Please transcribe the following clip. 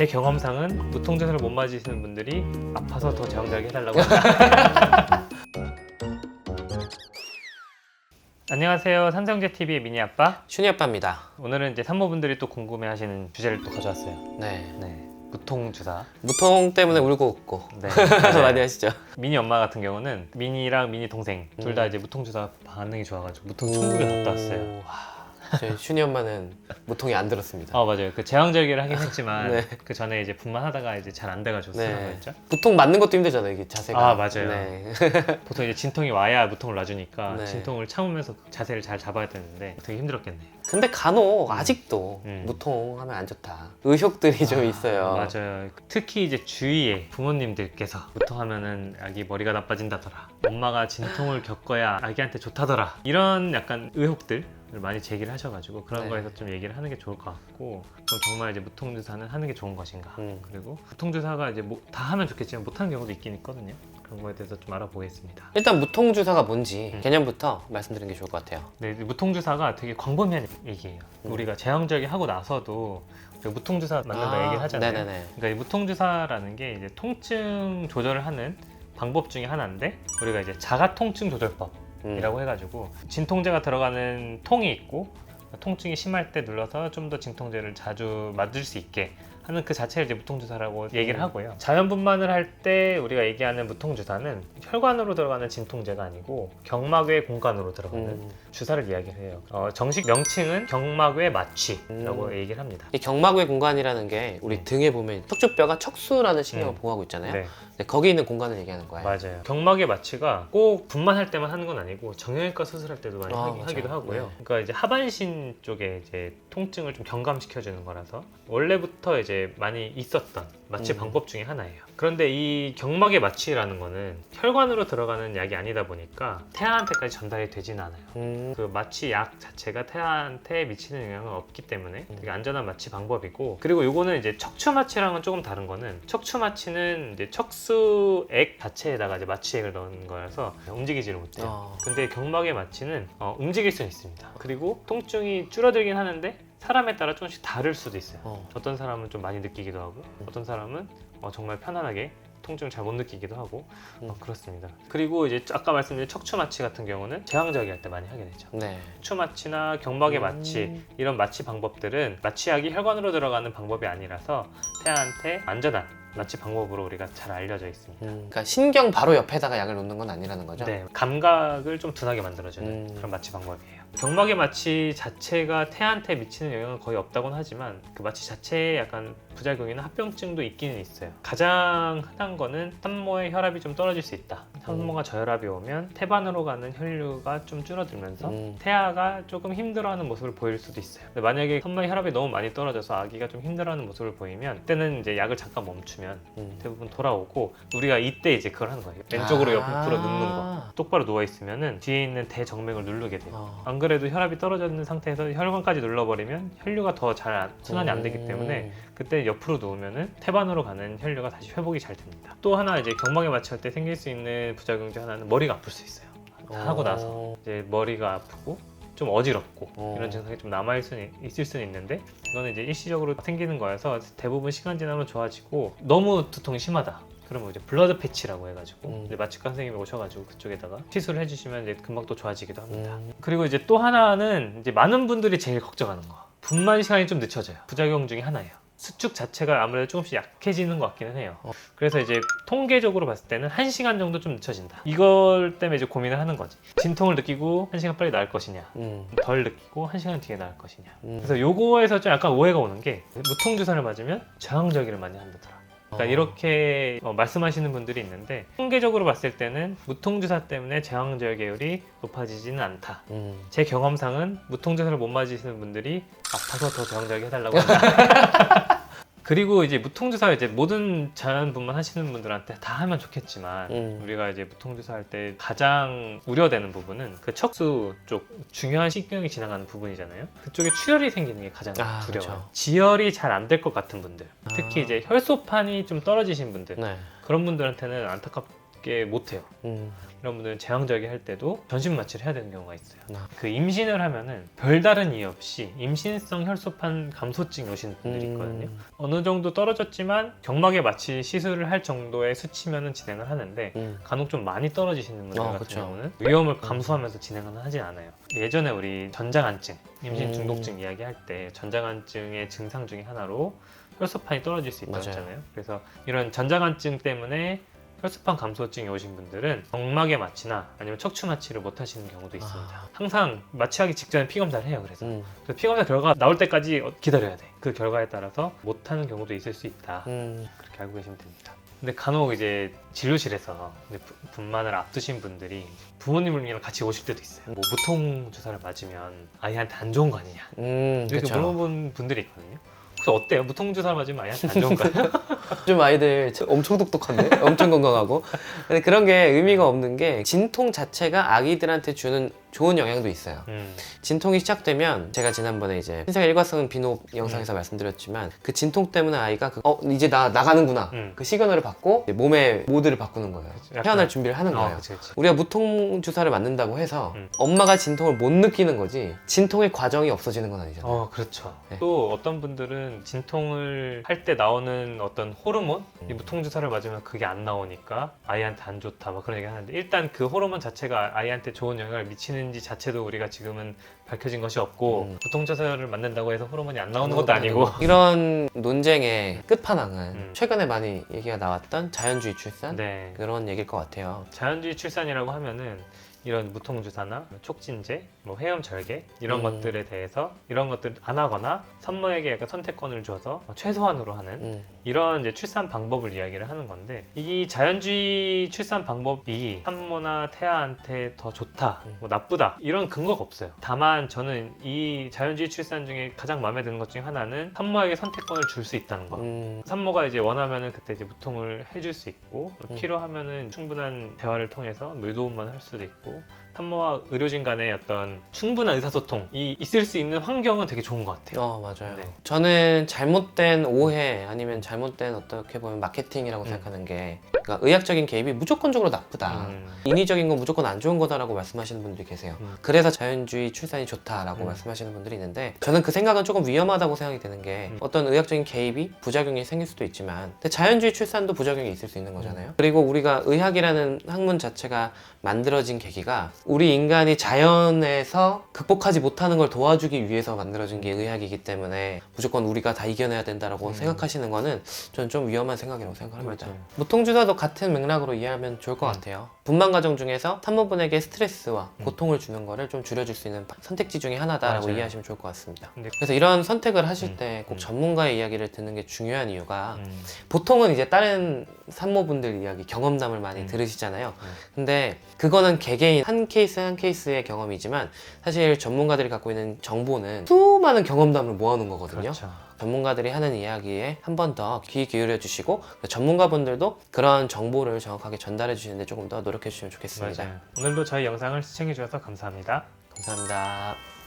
제 경험상은 무통주사를 못 맞으시는 분들이 아파서 더 제왕절개 해달라고 합니다. 안녕하세요. 삼성제 TV의 미니 아빠. 슈니 아빠입니다. 오늘은 이제 산모분들이 또 궁금해하시는 주제를 또 가져왔어요. 네. 네, 무통 주사. 무통 때문에 울고 웃고 네, 그래서 많이 하시죠. 미니 엄마 같은 경우는 미니랑 미니 동생 둘 다 음. 이제 무통 주사 반응이 좋아가지고 무통 천국에 갔다 왔어요. 오, 와, 저희 슈니 엄마는 무통이 안 들었습니다. 아 맞아요. 그 제왕절개를 하긴 했지만 네. 그 전에 이제 분만 하다가 이제 잘 안 돼가지고 쓰는 네. 거였죠. 무통 맞는 것도 힘들잖아요, 이게 자세가. 아, 맞아요. 네. 보통 이제 진통이 와야 무통을 놔주니까 네. 진통을 참으면서 자세를 잘 잡아야 되는데 되게 힘들었겠네요. 근데 간혹 아직도 음. 무통 하면 안 좋다. 의혹들이 좀 있어요. 맞아요. 특히 이제 주위에 부모님들께서 무통하면은 아기 머리가 나빠진다더라. 엄마가 진통을 겪어야 아기한테 좋다더라. 이런 약간 의혹들. 을 많이 제기를 하셔가지고 그런 네. 거에서 좀 얘기를 하는 게 좋을 것 같고 그럼 정말 이제 무통주사는 하는 게 좋은 것인가 음. 그리고 무통주사가 이제 뭐, 다 하면 좋겠지만 못하는 경우도 있긴 있거든요 그런 거에 대해서 좀 알아보겠습니다 일단 무통 주사가 뭔지 음. 개념부터 말씀드리는 게 좋을 것 같아요. 네, 무통주사가 되게 광범위한 얘기예요 음. 우리가 제왕절개 하고 나서도 무통주사 맞는다 아, 얘기를 하잖아요 네네네. 그러니까 이 무통주사라는 게 이제 통증 조절을 하는 방법 중에 하나인데 우리가 이제 자가 통증 조절법 이라고 음. 해가지고 진통제가 들어가는 통이 있고 통증이 심할 때 눌러서 좀 더 진통제를 자주 맞을 수 있게 하는 그 자체를 이제 무통주사라고 얘기를 음. 하고요. 자연분만을 할 때 우리가 얘기하는 무통주사는 혈관으로 들어가는 진통제가 아니고 경막외 공간으로 들어가는 음. 주사를 이야기를 해요. 어, 정식 명칭은 경막외 마취라고 음. 얘기를 합니다. 이 경막외 공간이라는 게 우리 음. 등에 보면 척추뼈가 척수라는 신경을 음. 보호하고 있잖아요. 네. 네, 거기 있는 공간을 얘기하는 거예요. 맞아요. 경막의 마취가 꼭 분만 할 때만 하는 건 아니고 정형외과 수술할 때도 많이 아, 하기, 맞아요. 하기도 하고요. 네. 그러니까 이제 하반신 쪽에 이제 통증을 좀 경감시켜 주는 거라서 원래부터 이제 많이 있었던 마취 음. 방법 중에 하나예요. 그런데 이 경막의 마취라는 거는 혈관으로 들어가는 약이 아니다 보니까 태아한테까지 전달이 되지는 않아요. 음. 그 마취 약 자체가 태아한테 미치는 영향은 없기 때문에 음. 되게 안전한 마취 방법이고 그리고 요거는 이제 척추 마취랑은 조금 다른 거는 척추 마취는 이제 척수 액 자체에다가 이제 마취액을 넣은 거라서 움직이지를 못해요. 어. 근데 경막의 마취는 어, 움직일 수는 있습니다. 그리고 통증이 줄어들긴 하는데 사람에 따라 조금씩 다를 수도 있어요. 어. 어떤 사람은 좀 많이 느끼기도 하고 어떤 사람은 어, 정말 편안하게 통증을 잘 못 느끼기도 하고 어, 음. 그렇습니다. 그리고 이제 아까 말씀드린 척추 마취 같은 경우는 제왕절개 할 때 많이 하게 되죠. 네. 척추 마취나 경막의 음. 마취 이런 마취 방법들은 마취약이 혈관으로 들어가는 방법이 아니라서 태아한테 안전한 마취 방법으로 우리가 잘 알려져 있습니다. 음. 그러니까 신경 바로 옆에다가 약을 놓는 건 아니라는 거죠? 네, 감각을 좀 둔하게 만들어주는 음. 그런 마취 방법이에요. 경막의 마취 자체가 태아한테 미치는 영향은 거의 없다고는 하지만 그 마취 자체에 약간 부작용이나 합병증도 있기는 있어요. 가장 흔한 거는 산모의 혈압이 좀 떨어질 수 있다. 산모가 저혈압이 오면 태반으로 가는 혈류가 좀 줄어들면서 음. 태아가 조금 힘들어하는 모습을 보일 수도 있어요. 근데 만약에 산모의 혈압이 너무 많이 떨어져서 아기가 좀 힘들어하는 모습을 보이면 그때는 이제 약을 잠깐 멈추면 음. 대부분 돌아오고 우리가 이때 이제 그걸 하는 거예요. 왼쪽으로 아. 옆으로 눕는 거. 똑바로 누워 있으면은 뒤에 있는 대정맥을 누르게 돼요. 어. 안 그래도 혈압이 떨어져 있는 상태에서 혈관까지 눌러버리면 혈류가 더 잘 순환이 안 되기 때문에 음. 그때 옆으로 누우면은 태반으로 가는 혈류가 다시 회복이 잘 됩니다. 또 하나 이제 경막에 마취할 때 생길 수 있는 부작용 중 하나는 머리가 아플 수 있어요. 하고 나서 어. 이제 머리가 아프고 좀 어지럽고 어. 이런 증상이 좀 남아 있을 수는 있는데 이거는 이제 일시적으로 생기는 거여서 대부분 시간 지나면 좋아지고 너무 두통이 심하다. 그러면 이제 블러드 패치라고 해가지고 음. 이제 마취과 선생님이 오셔가지고 그쪽에다가 시술을 해주시면 이제 금방 또 좋아지기도 합니다. 음. 그리고 이제 또 하나는 이제 많은 분들이 제일 걱정하는 거 분만 시간이 좀 늦춰져요. 부작용 중에 하나예요. 수축 자체가 아무래도 조금씩 약해지는 것 같기는 해요. 어. 그래서 이제 통계적으로 봤을 때는 1시간 정도 좀 늦춰진다. 이걸 때문에 이제 고민을 하는 거지. 진통을 느끼고 1시간 빨리 나을 것이냐. 음. 덜 느끼고 1시간 뒤에 나을 것이냐. 음. 그래서 요거에서 좀 약간 오해가 오는 게 무통 주사를 맞으면 저항절개를 많이 한다더라. 그러니까 어. 이렇게 어, 말씀하시는 분들이 있는데 통계적으로 봤을 때는 무통주사 때문에 제왕절개율이 높아지지는 않다. 음. 제 경험상은 무통주사를 못 맞으시는 분들이 아파서 더 제왕절개 해달라고 합니다. 그리고 이제 무통주사 이제 모든 자연분만 하시는 분들한테 다 하면 좋겠지만 음. 우리가 이제 무통주사 할 때 가장 우려되는 부분은 그 척수 쪽 중요한 신경이 지나가는 부분이잖아요. 그쪽에 출혈이 생기는 게 가장 아, 두려워요. 그렇죠. 지혈이 잘 안 될 것 같은 분들, 특히 아. 이제 혈소판이 좀 떨어지신 분들 네. 그런 분들한테는 안타깝 쉽게 못해요. 음. 이런 분들은 제왕절개 할 때도 전신 마취를 해야 되는 경우가 있어요. 아. 그 임신을 하면은 별다른 이유 없이 임신성 혈소판 감소증이 오시는 분들이 있거든요. 음. 어느 정도 떨어졌지만 경막에 마취 시술을 할 정도의 수치면은 진행을 하는데 음. 간혹 좀 많이 떨어지시는 분들 아, 같은 그쵸. 경우는 위험을 감수하면서 진행은 하진 않아요. 예전에 우리 전자간증, 임신 음. 중독증 이야기할 때 전자간증의 증상 중에 하나로 혈소판이 떨어질 수 있다고 맞아요. 했잖아요. 그래서 이런 전자간증 때문에 혈소판 감소증이 오신 분들은 경막에 마취나 아니면 척추 마취를 못 하시는 경우도 있습니다. 아. 항상 마취하기 직전에 피 검사를 해요. 그래서 음. 그래서 피 검사 결과가 나올 때까지 기다려야 돼. 그 결과에 따라서 못 하는 경우도 있을 수 있다. 음. 그렇게 알고 계시면 됩니다. 근데 간혹 이제 진료실에서 분만을 앞두신 분들이 부모님이랑 같이 오실 때도 있어요. 뭐 무통 주사를 맞으면 아이한테 안 좋은 거 아니냐 음. 이렇게 그쵸. 물어본 분들이 있거든요. 그래서 어때요? 무통 주사를 맞으면 아이한테 안 좋은가요? 좀 아이들 엄청 똑똑한데? 엄청 건강하고. 근데 그런 게 의미가 없는 게 진통 자체가 아기들한테 주는 좋은 영향도 있어요. 음, 진통이 시작되면 제가 지난번에 이제 신생 일과성 비노 음. 영상에서 말씀드렸지만 그 진통 때문에 아이가 그, 어 이제 나 나가는구나 음. 그 시그널을 받고 몸의 모드를 바꾸는 거예요. 약간- 태어날 준비를 하는 어, 거예요. 그치, 그치. 우리가 무통 주사를 맞는다고 해서 음. 엄마가 진통을 못 느끼는 거지 진통의 과정이 없어지는 건 아니잖아요. 어, 그렇죠. 네. 또 어떤 분들은 진통을 할 때 나오는 어떤 호르몬, 이 음. 무통 주사를 맞으면 그게 안 나오니까 아이한테 안 좋다, 막 그런 얘기 하는데 일단 그 호르몬 자체가 아이한테 좋은 영향을 미치는 지 자체도 우리가 지금은 밝혀진 것이 없고 음. 주사를 맞는다고 해서 호르몬이 안 나오는 것도 아니고 이런 논쟁의 끝판왕은 음. 최근에 많이 얘기가 나왔던 자연주의 출산 네. 그런 얘기일 것 같아요. 자연주의 출산이라고 하면은 이런 무통주사나 촉진제, 뭐 회음 절개 이런 음. 것들에 대해서 이런 것들 안 하거나 산모에게 약간 선택권을 줘서 최소한으로 하는 음. 이런 이제 출산 방법을 이야기를 하는 건데 이 자연주의 출산 방법이 산모나 태아한테 더 좋다, 음. 뭐 나쁘다 이런 근거가 없어요. 다만 저는 이 자연주의 출산 중에 가장 마음에 드는 것 중에 하나는 산모에게 선택권을 줄 수 있다는 거. 음. 산모가 이제 원하면은 그때 이제 무통을 해줄 수 있고 음. 필요하면은 충분한 대화를 통해서 물도움만 할 수도 있고 산모와 의료진 간의 어떤 충분한 의사소통이 있을 수 있는 환경은 되게 좋은 것 같아요. 어 맞아요. 네. 저는 잘못된 오해 아니면 잘못된 어떻게 보면 마케팅이라고 음. 생각하는 게 그러니까 의학적인 개입이 무조건적으로 나쁘다. 음, 인위적인 건 무조건 안 좋은 거다라고 말씀하시는 분들이 계세요. 음. 그래서 자연주의 출산이 좋다라고 음. 말씀하시는 분들이 있는데 저는 그 생각은 조금 위험하다고 생각이 드는 게 음. 어떤 의학적인 개입이 부작용이 생길 수도 있지만 근데 자연주의 출산도 부작용이 있을 수 있는 음. 거잖아요. 그리고 우리가 의학이라는 학문 자체가 만들어진 계기 가 우리 인간이 자연에서 극복하지 못하는 걸 도와주기 위해서 만들어진 게 의학이기 때문에 무조건 우리가 다 이겨내야 된다라고 음. 생각하시는 거는 저는 좀 위험한 생각이라고 생각합니다. 맞아요. 무통주사도 같은 맥락으로 이해하면 좋을 것 음. 같아요. 분만 과정 중에서 산모분에게 스트레스와 음. 고통을 주는 거를 좀 줄여줄 수 있는 선택지 중에 하나다라고 맞아요. 이해하시면 좋을 것 같습니다. 근데 그래서 이런 선택을 하실 음. 때꼭 음. 전문가의 이야기를 듣는 게 중요한 이유가 음, 보통은 이제 다른 산모분들 이야기, 경험담을 많이 음. 들으시잖아요. 음. 근데 그거는 개개인 한 케이스 한 케이스의 경험이지만 사실 전문가들이 갖고 있는 정보는 수많은 경험담을 모아놓은 거거든요. 그렇죠. 전문가들이 하는 이야기에 한 번 더 귀 기울여 주시고 전문가분들도 그런 정보를 정확하게 전달해 주시는데 조금 더 노력해 주시면 좋겠습니다. 맞아요. 오늘도 저희 영상을 시청해 주셔서 감사합니다. 감사합니다.